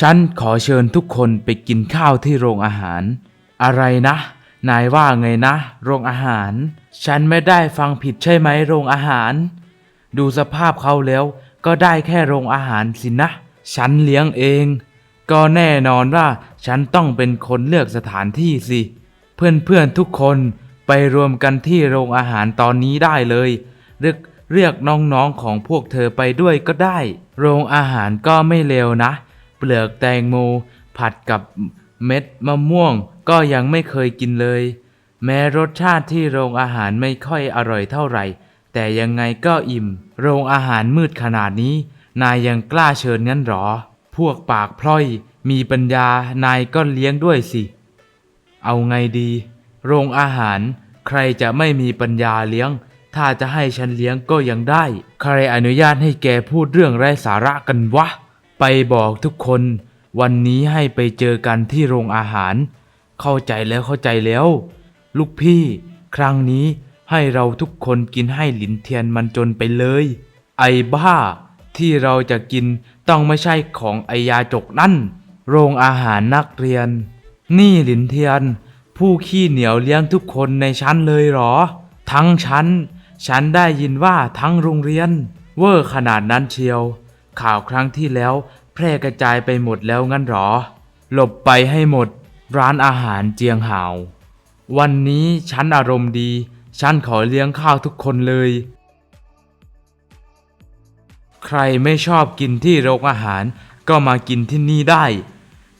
ฉันขอเชิญทุกคนไปกินข้าวที่โรงอาหาร อะไรนะ นายว่าไงนะ โรงอาหาร ฉันไม่ได้ฟังผิดใช่ไหมโรงอาหาร ดูสภาพเขาแล้ว ก็ได้แค่โรงอาหารสินะ ฉันเลี้ยงเอง ก็แน่นอนว่าฉันต้องเป็นคนเลือกสถานที่สิ เพื่อนๆทุกคนไปรวมกันที่โรงอาหารตอนนี้ได้เลยเรียกเรียกน้องๆของพวกเธอไปด้วยก็ได้ โรงอาหารก็ไม่เลวนะ เปลือกแตงโม ผัดกับเม็ดมะม่วง ก็ยังไม่เคยกินเลย แม้รสชาติที่โรงอาหารไม่ค่อยอร่อยเท่าไหร่ แต่ยังไงก็อิ่ม โรงอาหารมืดขนาดนี้ นายยังกล้าเชิญงั้นหรอ พวกปากพล่อยมีปัญญานายก็เลี้ยงด้วยสิ เอาไงดี โรงอาหาร ใครจะไม่มีปัญญาเลี้ยง ถ้าจะให้ฉันเลี้ยงก็ยังได้ ใครอนุญาตให้แกพูดเรื่องไร้สาระกันวะ ไปบอกทุกคนวันนี้ให้ไปเจอกันที่โรงอาหาร เข้าใจแล้วเข้าใจแล้ว ลูกพี่ ครั้งนี้ให้เราทุกคนกินให้หลินเทียนมันจนไปเลย ไอ้บ้า ที่เราจะกินต้องไม่ใช่ของไอยาจกนั่น โรงอาหารนักเรียน นี่หลินเทียน ผู้ขี้เหนียวเลี้ยงทุกคนในชั้นเลยหรอ ทั้งชั้น ฉันได้ยินว่าทั้งโรงเรียน เวอร์ขนาดนั้นเชียว ข่าวครั้งที่แล้ว แพร่กระจายไปหมดแล้วงั้นหรอ หลบไปให้หมด ร้านอาหารเจียงหาว วันนี้ฉันอารมณ์ดี ฉันขอเลี้ยงข้าวทุกคนเลย ใครไม่ชอบกินที่โรงอาหาร ก็มากินที่นี่ได้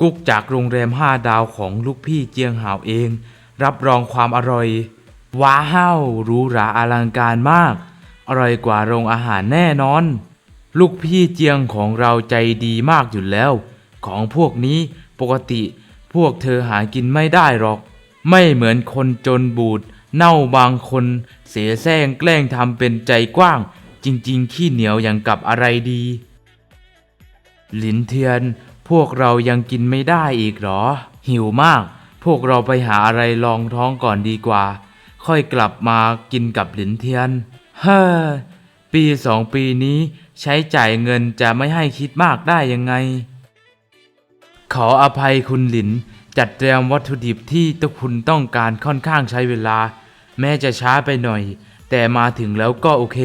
กุ๊กจากโรงแรมห้าดาวของลูกพี่เจียงหาวเอง รับรองความอร่อย ว้าวหรูหราอลังการมาก อร่อยกว่าโรงอาหารแน่นอน ลูกพี่เจียงของเราใจดีมากอยู่แล้ว ของพวกนี้ปกติพวกเธอหากินไม่ได้หรอก ไม่เหมือนคนจนบูด เน่าบางคน เสียแซงแกล้งทำเป็นใจกว้าง จริง ๆ ขี้เหนียวอย่างกับอะไรดี หลินเทียน พวกเรายังกินไม่ได้อีกหรอ หิวมาก พวกเราไปหาอะไรรองท้องก่อนดีกว่า ค่อยกลับมากินกับหลินเทียนเฮ้อปีสองปีนี้ ใช้จ่ายเงินจะไม่ให้คิดมากได้ยังไง ขออภัยคุณหลิน จัดเตรียมวัตถุดิบที่ทุกคุณต้องการค่อนข้างใช้เวลา แม้จะช้าไปหน่อย แต่มาถึงแล้วก็โอเค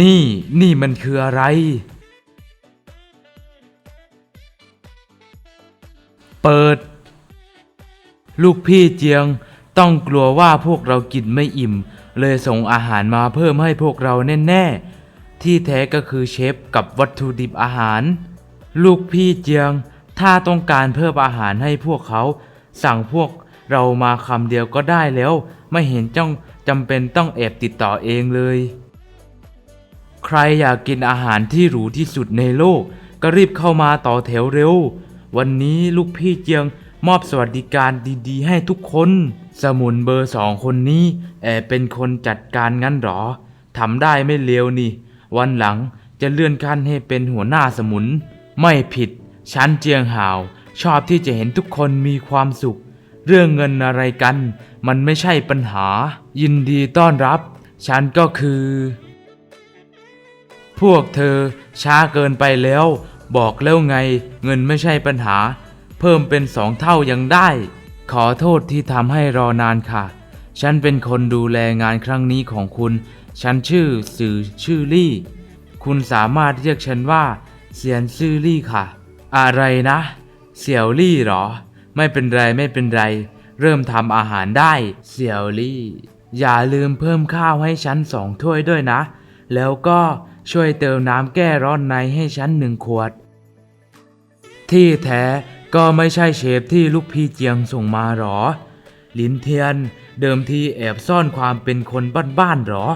นี่นี่มันคืออะไร เปิด ลูกพี่เจียงต้องกลัวว่าพวกเรากินไม่อิ่ม เลยส่งอาหารมาเพิ่มให้พวกเราแน่ๆ ที่แท้ก็คือเชฟกับวัตถุดิบอาหาร ลูกพี่เจียง ถ้าต้องการเพิ่มอาหารให้พวกเขา สั่งพวกเรามาคำเดียวก็ได้แล้ว ไม่เห็นจ้องจำเป็นต้องแอบติดต่อเองเลย ใครอยากกินอาหารที่หรูที่สุดในโลก ก็รีบเข้ามาต่อแถวเร็ว วันนี้ลูกพี่เจียงมอบสวัสดิการดีๆ ให้ทุกคน สมุนเบอร์สองคนนี้แอบเป็นคนจัดการงั้นหรอทำได้ไม่เลวนี่ วันหลังจะเลื่อนขั้นให้เป็นหัวหน้าสมุน ไม่ผิดฉันเจียงหาว ชอบที่จะเห็นทุกคนมีความสุข เรื่องเงินอะไรกัน มันไม่ใช่ปัญหา ยินดีต้อนรับ ฉันก็คือ พวกเธอช้าเกินไปแล้ว บอกแล้วไง เงินไม่ใช่ปัญหา เพิ่มเป็นสองเท่ายังได้ ขอโทษที่ทำให้รอนานค่ะ ฉันเป็นคนดูแลงานครั้งนี้ของคุณ ฉันชื่อสื่อชื่อลี่ คุณสามารถเรียกฉันว่าเซียนซื่อลี่ค่ะ อะไรนะ เสี่ยวลี่เหรอ ไม่เป็นไรไม่เป็นไร เริ่มทำอาหารได้ เสี่ยวลี่ อย่าลืมเพิ่มข้าวให้ฉันสองถ้วยด้วยนะ แล้วก็ช่วยเติมน้ำแก้ร้อนในให้ฉันหนึ่งขวด ที่แท้ ก็ไม่ใช่เชฟที่ลูกพี่เจียงส่งมาหรอ หลินเทียนเดิมทีแอบซ่อนความเป็นคนบ้านๆหรอ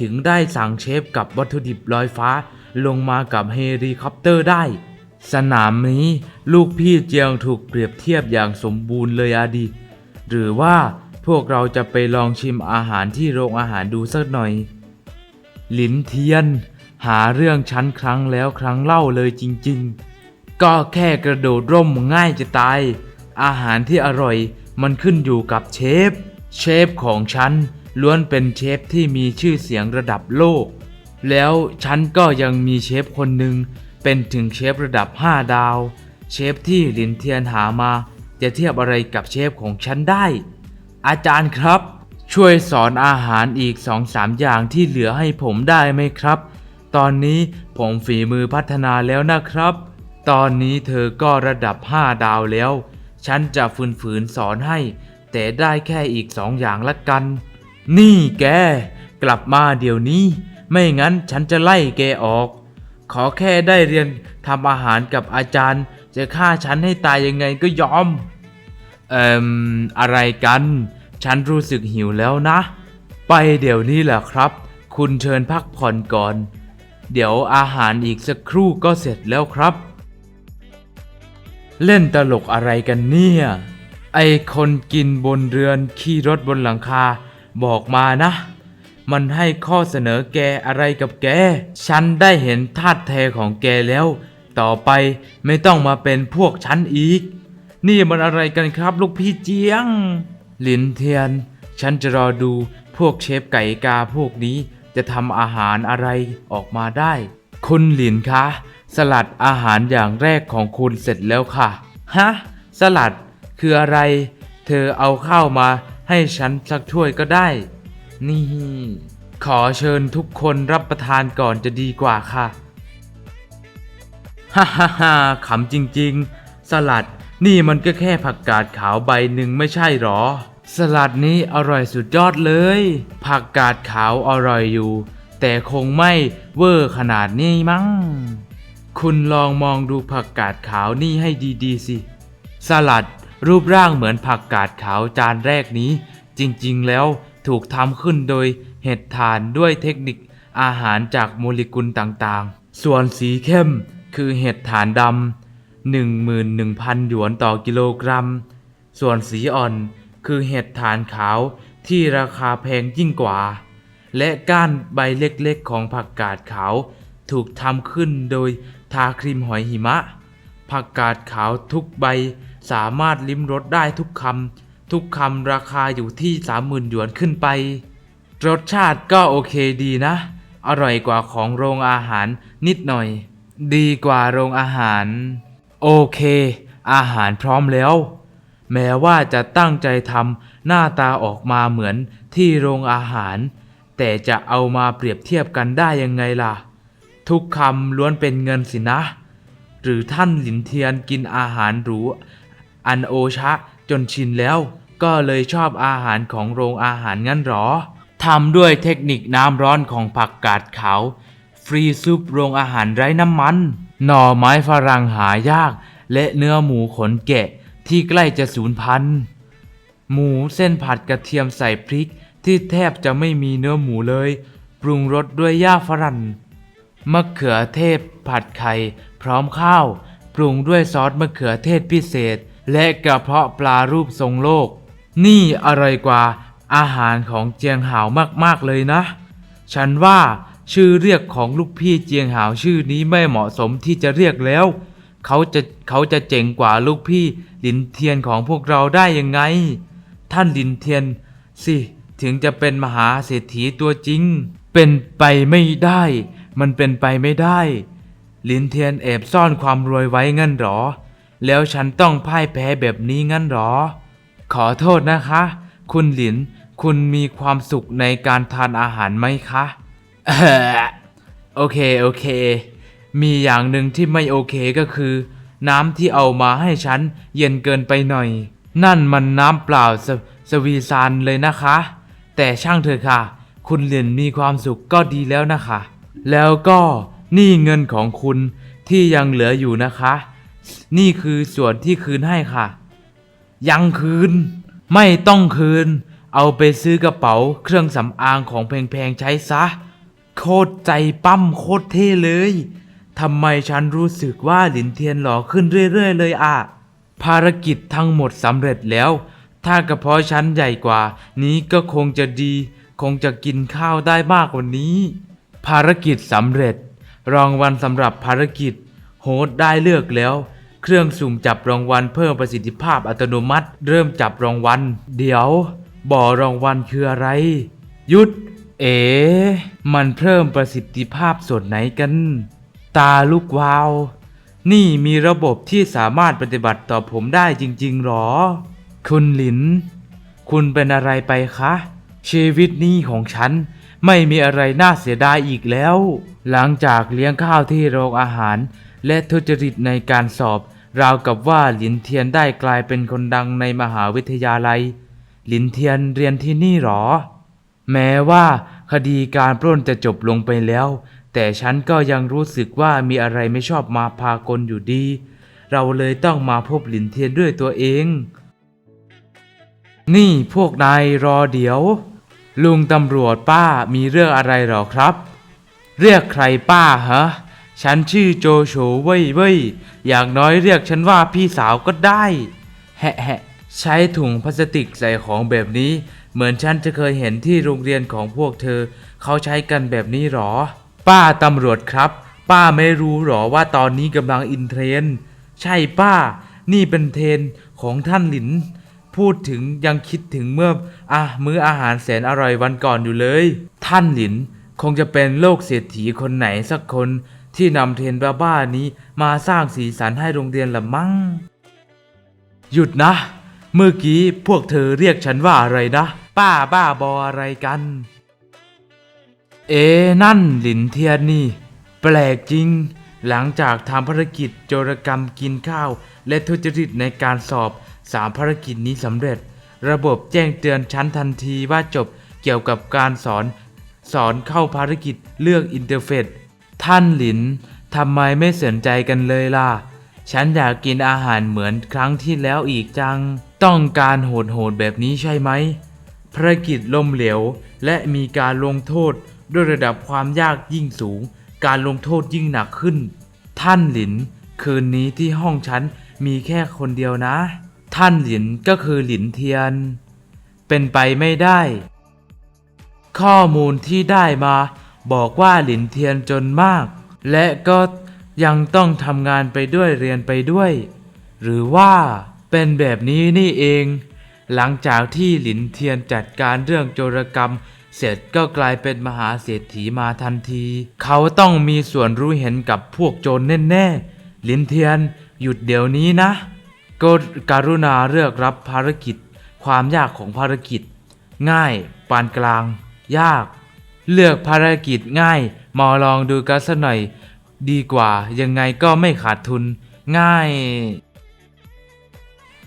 ถึงได้สั่งเชฟกับวัตถุดิบลอยฟ้าลงมากับเฮลิคอปเตอร์ได้ สนามนี้ลูกพี่เจียงถูกเปรียบเทียบอย่างสมบูรณ์เลยอะดิหรือว่าพวกเราจะไปลองชิมอาหารที่โรงอาหารดูสักหน่อย หลินเทียน หาเรื่องฉันครั้งแล้วครั้งเล่าเลยจริง ๆ ก็แค่กระโดดร่มง่ายจะตาย อาหารที่อร่อยมันขึ้นอยู่กับเชฟ เชฟของฉันล้วนเป็นเชฟที่มีชื่อเสียงระดับโลก แล้วฉันก็ยังมีเชฟคนหนึ่งเป็นถึงเชฟระดับ 5 ดาว เชฟที่หลินเทียนหามา จะเทียบอะไรกับเชฟของฉันได้ อาจารย์ครับ ช่วยสอนอาหารอีก2-3อย่างที่เหลือให้ผมได้ไหมครับ ตอนนี้ผมฝีมือพัฒนาแล้วนะครับ ตอนนี้เธอก็ระดับ 5 ดาวแล้ว ฉันจะฝืนๆสอนให้ แต่ได้แค่อีกสองอย่างละกัน นี่แก กลับมาเดี๋ยวนี้ ไม่งั้นฉันจะไล่แกออก ขอแค่ได้เรียนทำอาหารกับอาจารย์ จะฆ่าฉันให้ตายยังไงก็ยอม เอ่มอะไรกัน ฉันรู้สึกหิวแล้วนะ ไปเดี๋ยวนี้แหละครับ คุณเชิญพักผ่อนก่อน เดี๋ยวอาหารอีกสักครู่ก็เสร็จแล้วครับ เล่นตลกอะไรกันเนี่ย ไอคนกินบนเรือนขี่รถบนหลังคา บอกมานะ มันให้ข้อเสนอแกอะไรกับแก ฉันได้เห็นธาตุแท้ของแกแล้ว ต่อไปไม่ต้องมาเป็นพวกฉันอีก นี่มันอะไรกันครับลูกพี่เจียง หลินเทียน ฉันจะรอดูพวกเชฟไก่กาพวกนี้จะทำอาหารอะไรออกมาได้ คุณหลินคะ สลัดอาหารอย่างแรกของคุณเสร็จแล้วค่ะ ฮะ สลัดคืออะไร เธอเอาข้าวมาให้ฉันสักถ้วยก็ได้ นี่ ขอเชิญทุกคนรับประทานก่อนจะดีกว่าค่ะ ฮ่าฮ่าฮ่าขำจริงๆ สลัดนี่มันก็แค่ผักกาดขาวใบหนึ่งไม่ใช่หรอ สลัดนี้อร่อยสุดยอดเลย ผักกาดขาวอร่อยอยู่ แต่คงไม่เวอร์ขนาดนี้มั้ง คุณลองมองดูผักกาดขาวนี่ให้ดีๆสิ สลัดรูปร่างเหมือนผักกาดขาวจานแรกนี้ จริงๆแล้วถูกทำขึ้นโดยเห็ดถ่านด้วยเทคนิคอาหารจากโมเลกุลต่างๆ ส่วนสีเข้มคือเห็ดถ่านดำ11,000 หยวนต่อกิโลกรัม ส่วนสีอ่อนคือเห็ดถ่านขาวที่ราคาแพงยิ่งกว่า และก้านใบเล็กๆของผักกาดขาวถูกทำขึ้นโดย ทาครีมหอยหิมะ ผักกาดขาวทุกใบสามารถลิ้มรสได้ทุกคำทุกคำราคาอยู่ที่สามหมื่นหยวนขึ้นไป รสชาติก็โอเคดีนะ อร่อยกว่าของโรงอาหารนิดหน่อย ดีกว่าโรงอาหาร โอเค อาหารพร้อมแล้ว แม้ว่าจะตั้งใจทำหน้าตาออกมาเหมือนที่โรงอาหาร แต่จะเอามาเปรียบเทียบกันได้ยังไงล่ะ ทุกคำล้วนเป็นเงินสินะ หรือท่านหลินเทียนกินอาหารหรูอันโอชะจนชินแล้ว ก็เลยชอบอาหารของโรงอาหารงั้นหรอทำด้วยเทคนิคน้ำร้อนของผักกาดขาว ฟรีซุปโรงอาหารไร้น้ำมัน หน่อไม้ฝรั่งหายาก และเนื้อหมูขนแกะที่ใกล้จะสูญพันธุ์หมูเส้นผัดกระเทียมใส่พริกที่แทบจะไม่มีเนื้อหมูเลย ปรุงรสด้วยย่าฝรั่ง มะเขือเทศผัดไข่พร้อมข้าว ปรุงด้วยซอสมะเขือเทศพิเศษ และกระเพาะปลารูปทรงโลก นี่อร่อยกว่าอาหารของเจียงหาวมากๆเลยนะ ฉันว่าชื่อเรียกของลูกพี่เจียงหาวชื่อนี้ไม่เหมาะสมที่จะเรียกแล้ว เขาจะเขาจะเจ๋งกว่าลูกพี่หลินเทียนของพวกเราได้ยังไง ท่านหลินเทียน สิถึงจะเป็นมหาเศรษฐีตัวจริง เป็นไปไม่ได้ มันเป็นไปไม่ได้ ลินเทียนแอบซ่อนความรวยไว้งั้นหรอ แล้วฉันต้องพ่ายแพ้แบบนี้งั้นหรอ ขอโทษนะคะ คุณหลิน คุณมีความสุขในการทานอาหารไหมคะโอเค โอเค มีอย่างหนึ่งที่ไม่โอเคก็คือ น้ำที่เอามาให้ฉันเย็นเกินไปหน่อย นั่นมันน้ำเปล่าสสวีซานเลยนะคะ แต่ช่างเถอะค่ะ คุณเหรียญมีความสุขก็ดีแล้วนะคะ แล้วก็นี่เงินของคุณที่ยังเหลืออยู่นะคะ นี่คือส่วนที่คืนให้ค่ะ ยังคืน ไม่ต้องคืน เอาไปซื้อกระเป๋าเครื่องสำอางของแพงๆใช้ซะ โคตรใจปั้มโคตรเท่เลยทำไมฉันรู้สึกว่าหลินเทียนหล่อขึ้นเรื่อย ๆ เลยอะภารกิจทั้งหมดสำเร็จแล้ว ถ้ากระเพาะฉันใหญ่กว่า นี้ก็คงจะดี คงจะกินข้าวได้มากกว่านี้ ภารกิจสำเร็จ รางวัลสำหรับภารกิจ โฮสต์ได้เลือกแล้ว เครื่องสุ่มจับรางวัลเพิ่มประสิทธิภาพอัตโนมัติ เริ่มจับรางวัล เดี๋ยว บ่อรางวัลคืออะไร หยุด เอ๋มันเพิ่มประสิทธิภาพส่วนไหนกัน ตาลูกวาว นี่มีระบบที่สามารถปฏิบัติต่อผมได้จริงๆหรอ คุณหลิน คุณเป็นอะไรไปคะ ชีวิตนี้ของฉันไม่มีอะไรน่าเสียดายอีกแล้ว หลังจากเลี้ยงข้าวที่โรงอาหาร และทุจริตในการสอบ ราวกับว่าหลินเทียนได้กลายเป็นคนดังในมหาวิทยาลัย หลินเทียนเรียนที่นี่หรอ แม้ว่าคดีการปล้นจะจบลงไปแล้ว แต่ฉันก็ยังรู้สึกว่ามีอะไรไม่ชอบมาพากลอยู่ดี เราเลยต้องมาพบหลินเทียนด้วยตัวเอง นี่พวกนายรอเดี๋ยว ลุงตำรวจป้ามีเรื่องอะไรหรอครับ เรียกใครป้าฮะ ฉันชื่อโจโฉเว้ยเว้ยอย่างน้อยเรียกฉันว่าพี่สาวก็ได้ แฮะแฮะใช้ถุงพลาสติกใส่ของแบบนี้ เหมือนฉันจะเคยเห็นที่โรงเรียนของพวกเธอ เขาใช้กันแบบนี้หรอ ป้าตำรวจครับ ป้าไม่รู้หรอว่าตอนนี้กำลังอินเทรน ใช่ป้า นี่เป็นเทรนของท่านหลิน พูดถึงยังคิดถึงเมื่ออะมื้ออาหารแสนอร่อยวันก่อนอยู่เลย ท่านหลินคงจะเป็นโลกเศรษฐีคนไหนสักคนที่นำเทรนด์บ้าๆนี้มาสร้างสีสันให้โรงเรียนละมั้ง หยุดนะ เมื่อกี้พวกเธอเรียกฉันว่าอะไรนะ ป้าบ้าบออะไรกัน เอ๊นั่นหลินเทียนนี่ แปลกจริง หลังจากทำภารกิจโจรกรรมกินข้าว และทุจริตในการสอบ สามภารกิจนี้สำเร็จ ระบบแจ้งเตือนชั้นทันทีว่าจบเกี่ยวกับการสอน สอนเข้าภารกิจเลือกอินเทอร์เฟซท่านหลินทำไมไม่สนใจกันเลยล่ะ ฉันอยากกินอาหารเหมือนครั้งที่แล้วอีกจัง ต้องการโหดๆแบบนี้ใช่ไหมภารกิจล้มเหลวและมีการลงโทษด้วยระดับความยากยิ่งสูง การลงโทษยิ่งหนักขึ้น ท่านหลิน คืนนี้ที่ห้องฉันมีแค่คนเดียวนะ ท่านหลินก็คือหลินเทียน เป็นไปไม่ได้ ข้อมูลที่ได้มาบอกว่าหลินเทียนจนมาก และก็ยังต้องทำงานไปด้วยเรียนไปด้วย หรือว่าเป็นแบบนี้นี่เอง หลังจากที่หลินเทียนจัดการเรื่องโจรกรรม เสร็จก็กลายเป็นมหาเศรษฐีมาทันที เขาต้องมีส่วนรู้เห็นกับพวกโจรแน่ๆหลินเทียนหยุดเดี๋ยวนี้นะ ก็การุณาเลือกรับภารกิจ ความยากของภารกิจ ง่าย ปานกลาง ยาก เลือกภารกิจง่ายมาลองดูกันสักหน่อย ดีกว่ายังไงก็ไม่ขาดทุน ง่าย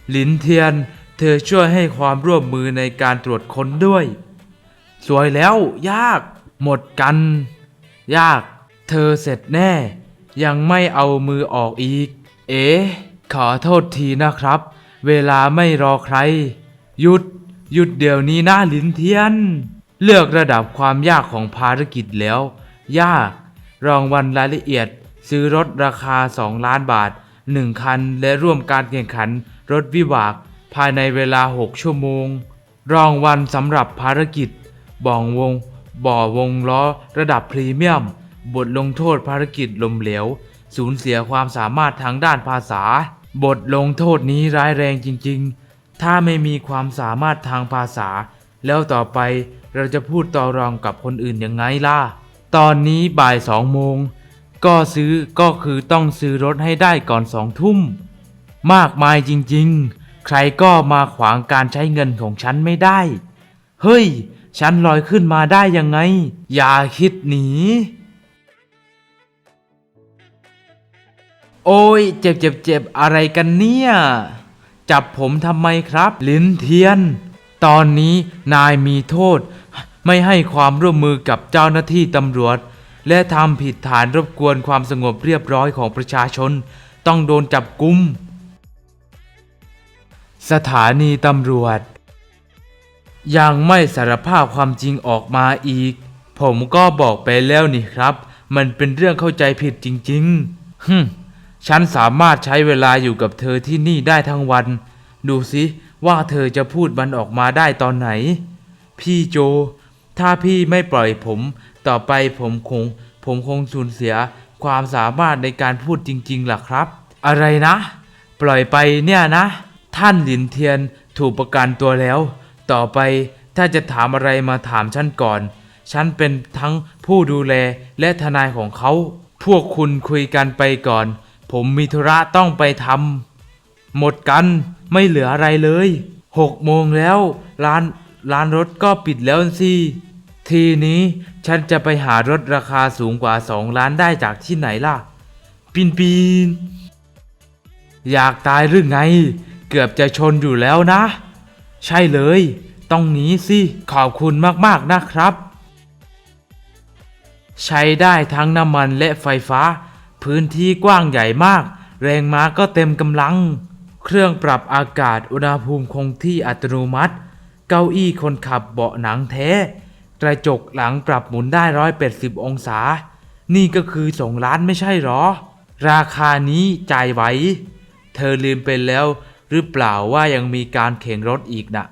หลินเทียน เธอช่วยให้ความร่วมมือในการตรวจค้นด้วย สวยแล้ว ยาก หมดกัน ยาก เธอเสร็จแน่ ยังไม่เอามือออกอีก เอ๋ ขอโทษทีนะครับ เวลาไม่รอใคร หยุด หยุดเดี๋ยวนี้นะลินเทียน เลือกระดับความยากของภารกิจแล้ว ยาก รองวันรายละเอียด ซื้อรถราคา 2 ล้านบาท 1 คัน และร่วมการแข่งขัน รถวิบาก ภายในเวลา 6 ชั่วโมง รองวันสำหรับภารกิจ บ่องวง บ่อวงล้อ ระดับพรีเมียม บทลงโทษภารกิจลมเหลวสูญเสียความสามารถทางด้านภาษา บทลงโทษนี้ร้ายแรงจริงๆ ถ้าไม่มีความสามารถทางภาษา แล้วต่อไปเราจะพูดต่อรองกับคนอื่นยังไงล่ะ ตอนนี้บ่ายสองโมง ก็ซื้อก็คือต้องซื้อรถให้ได้ก่อนสองทุ่ม มากมายจริงๆ ใครก็มาขวางการใช้เงินของฉันไม่ได้ เฮ้ย ฉันลอยขึ้นมาได้ยังไง อย่าคิดหนี โอ้ยเจ็บเจ็บเจ็บอะไรกันเนี่ย จับผมทำไมครับ ลินเทียน ตอนนี้นายมีโทษ ไม่ให้ความร่วมมือกับเจ้าหน้าที่ตำรวจ และทำผิดฐานรบกวนความสงบเรียบร้อยของประชาชน ต้องโดนจับกุม สถานีตำรวจ ยังไม่สารภาพความจริงออกมาอีก ผมก็บอกไปแล้วนี่ครับ มันเป็นเรื่องเข้าใจผิดจริงๆฮึม ฉันสามารถใช้เวลาอยู่กับเธอที่นี่ได้ทั้งวัน ดูสิว่าเธอจะพูดมันออกมาได้ตอนไหน พี่โจ ถ้าพี่ไม่ปล่อยผม ต่อไปผมคง ผมคงสูญเสียความสามารถในการพูดจริงๆล่ะครับ อะไรนะ ปล่อยไปเนี่ยนะ ท่านหลินเทียนถูกประกันตัวแล้ว ต่อไปถ้าจะถามอะไรมาถามฉันก่อน ฉันเป็นทั้งผู้ดูแลและทนายของเขา พวกคุณคุยกันไปก่อน ผมมีธุระต้องไปทำหมดกันไม่เหลืออะไรเลยหกโมงแล้วร้านร้านรถก็ปิดแล้วสิทีนี้ฉันจะไปหารถราคาสูงกว่าสองล้านได้จากที่ไหนล่ะปีนปีนอยากตายหรือไง เกือบจะชนอยู่แล้วนะ ใช่เลย ต้องหนีสิ ขอบคุณมากๆนะครับ ใช้ได้ทั้งน้ำมันและไฟฟ้า พื้นที่กว้างใหญ่มาก แรงม้าก็เต็มกำลัง เครื่องปรับอากาศอุณหภูมิคงที่อัตโนมัติ เก้าอี้คนขับเบาะหนังแท้ กระจกหลังปรับหมุนได้ร้อยแปดสิบองศา นี่ก็คือสองล้านไม่ใช่หรอ ราคานี้จ่ายไหว เธอลืมไปแล้วหรือเปล่าว่ายังมีการแข่งรถอีกนะ